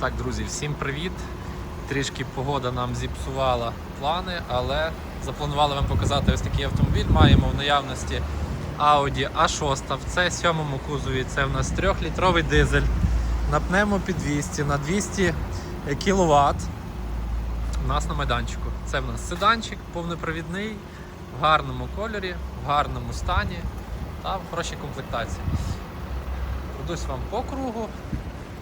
Так, друзі, всім привіт! Трішки погода нам зіпсувала плани, але запланували вам показати ось такий автомобіль. Маємо в наявності Audi A6 в C7 кузові. Це в нас 3-літровий дизель на пневмопідвісці на 200 кВт. У нас на майданчику. Це в нас седанчик повнопровідний, в гарному кольорі, в гарному стані та в хорошій комплектації. Пройдусь вам по кругу,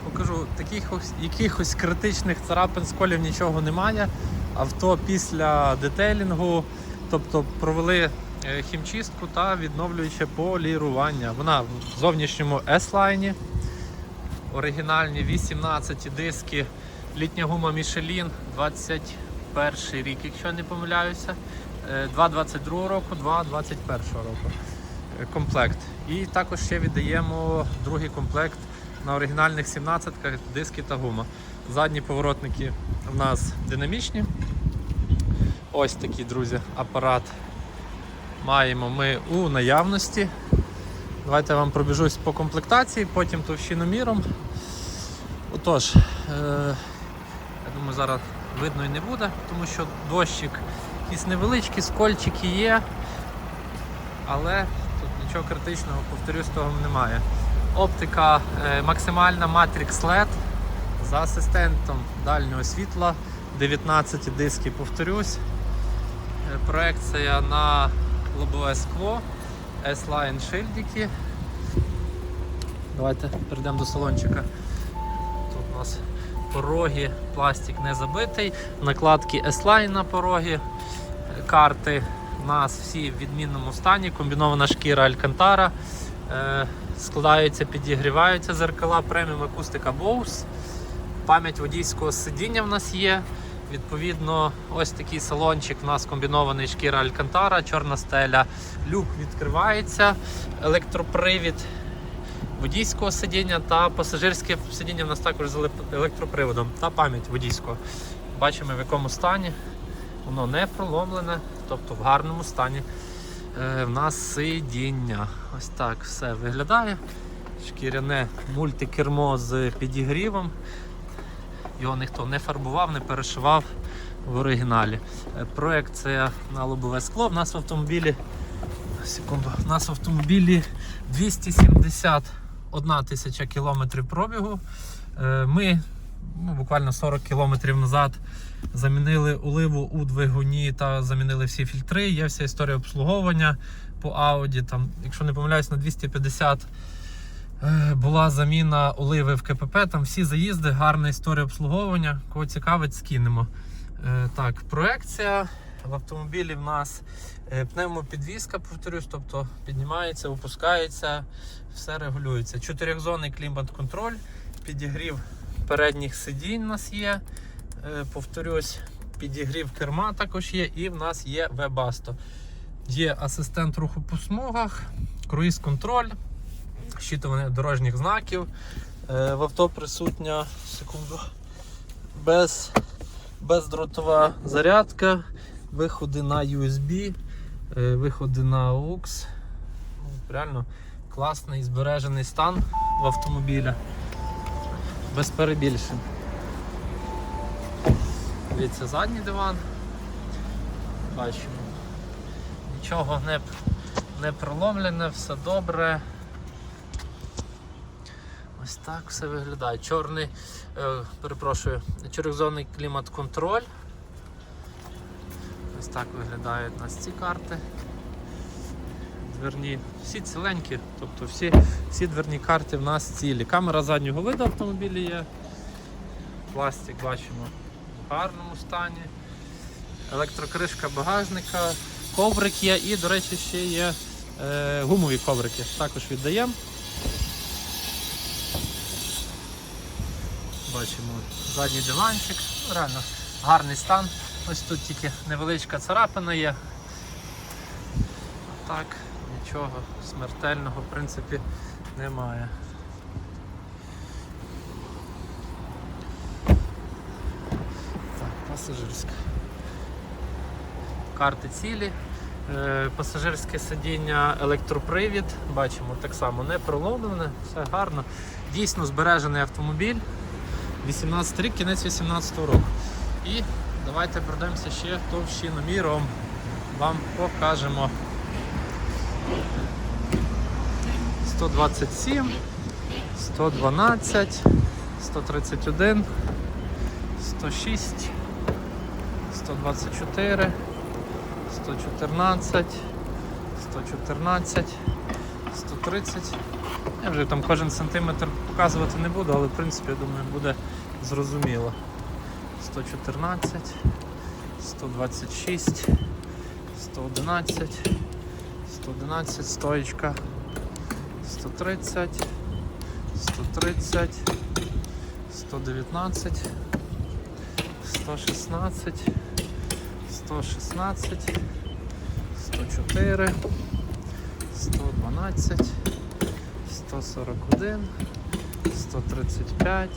покажу таких ось, якихось критичних царапин з колів нічого немає. Авто після детейлінгу, тобто провели е, хімчистку та відновлююче полірування. Вона в зовнішньому S-лайні, оригінальні 18 диски, літня гума Michelin, 21 рік, якщо не помиляюся. 2.22 року, 2.21 року е, комплект. І також ще віддаємо другий комплект на оригінальних 17-ках диски та гума. Задні поворотники в нас динамічні. Ось такий, друзі, апарат маємо ми у наявності. Давайте я вам пробіжусь по комплектації, потім товщиноміром. Отож, е, я думаю, зараз видно і не буде, тому що дощик якісь невеличкі, скольчики є, але тут нічого критичного, повторюсь, того немає. Оптика е, максимальна Matrix LED з асистентом дальнього світла, 19 диски, повторюсь. Е, Проекція на лобове скло, S-Line шильдики. Давайте перейдемо до салончика. Тут у нас пороги, пластик не забитий, накладки S-Line на пороги, карти у нас всі в відмінному стані, комбінована шкіра Алькантара. Складаються, підігріваються зеркала, преміум акустика Bose. Пам'ять водійського сидіння в нас є. Відповідно, ось такий салончик у нас комбінований шкіра Алькантара, чорна стеля, люк відкривається, електропривід водійського сидіння та пасажирське сидіння в нас також з електроприводом та пам'ять водійського. Бачимо в якому стані. Воно не проломлене, тобто в гарному стані в нас сидіння. Ось так все виглядає. Шкіряне мультикермо з підігрівом. Його ніхто не фарбував, не перешивав в оригіналі. Е, Проекція на лобове скло. В нас в автомобілі. Секунду, в нас в автомобілі 271 тисяча кілометрів пробігу. Е, Ми ну, буквально 40 кілометрів назад замінили оливу у двигуні та замінили всі фільтри. Є вся історія обслуговування по Audi. Там, якщо не помиляюсь, на 250 е, була заміна оливи в КПП. Там всі заїзди, гарна історія обслуговування. Кого цікавить, скинемо. Е, Так, проекція. В автомобілі в нас е, пневмопідвізка, повторюсь, тобто піднімається, опускається, все регулюється. Чотирьохзонний клімат-контроль, підігрів передніх сидінь у нас є. Е, Повторюсь, підігрів керма також є, і в нас є Webasto. Є асистент руху по смугах, круїз-контроль, щитування дорожніх знаків. Е, В авто присутня секунду, без, бездротова зарядка, виходи на USB, е, виходи на AUX. Ну, Реально класний збережений стан в автомобіля. Без перебільшень. Дивіться, задній диван. Бачимо. Нічого не, не проломлене, все добре. Ось так все виглядає. Чорний, е, перепрошую, чотирьохзонний клімат-контроль. Ось так виглядають у нас ці карти. Дверні, всі ціленькі, тобто всі, всі дверні карти в нас цілі. Камера заднього виду автомобілі є. Пластик бачимо в гарному стані. Електрокришка багажника, коврик є і, до речі, ще є е, гумові коврики. Також віддаємо. Бачимо задній диванчик. Ну, Реально гарний стан. Ось тут тільки невеличка царапина є. Так, нічого смертельного в принципі немає. Так, пасажирська. Карти цілі. Е, Пасажирське сидіння, електропривід. Бачимо так само не проломлене, все гарно. Дійсно збережений автомобіль. 18 рік, кінець 18 року. І давайте пройдемося ще товщиноміром. Вам покажемо. 127, 112, 131, 106, 124, 114, 114, 130. Я вже там кожен сантиметр показувати не буду, але в принципі, я думаю, буде зрозуміло. 114, 126, 111, 111, стоечка, 130, 130, 119, 116, 116, 104, 112, 141, 135,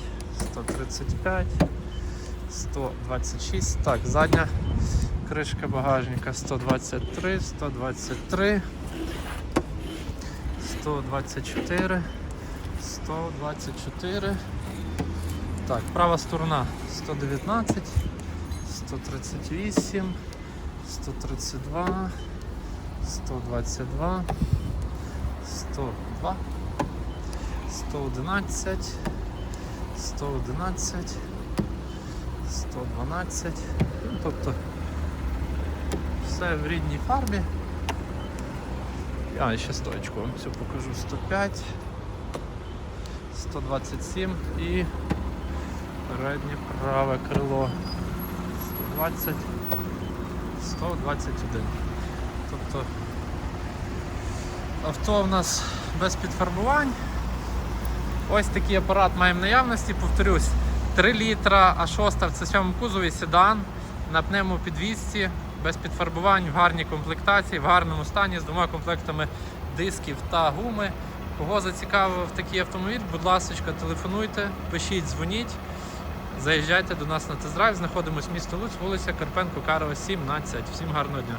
135, 126. Так, задня кришка багажника. 123, 123, 124, 124. Так, права сторона 119, 138, 132, 122, 102, 111, 111, 112. Ну, тобто все в рідній фарбі. А, ще стоечку. Вам цю покажу 105, 127 і переднє праве крило. 120, 121. Тобто авто в нас без підфарбувань. Ось такий апарат маємо в наявності, повторюсь, 3 літра, а 6 в це сьомому кузові седан. На пневмопідвісці, без підфарбувань, в гарній комплектації, в гарному стані з двома комплектами дисків та гуми. Кого зацікавив такий автомобіль, будь ласка, телефонуйте, пишіть, дзвоніть, заїжджайте до нас на тест-драйв. Знаходимось місто Луць, вулиця Карпенко, Карова, 17. Всім гарного дня.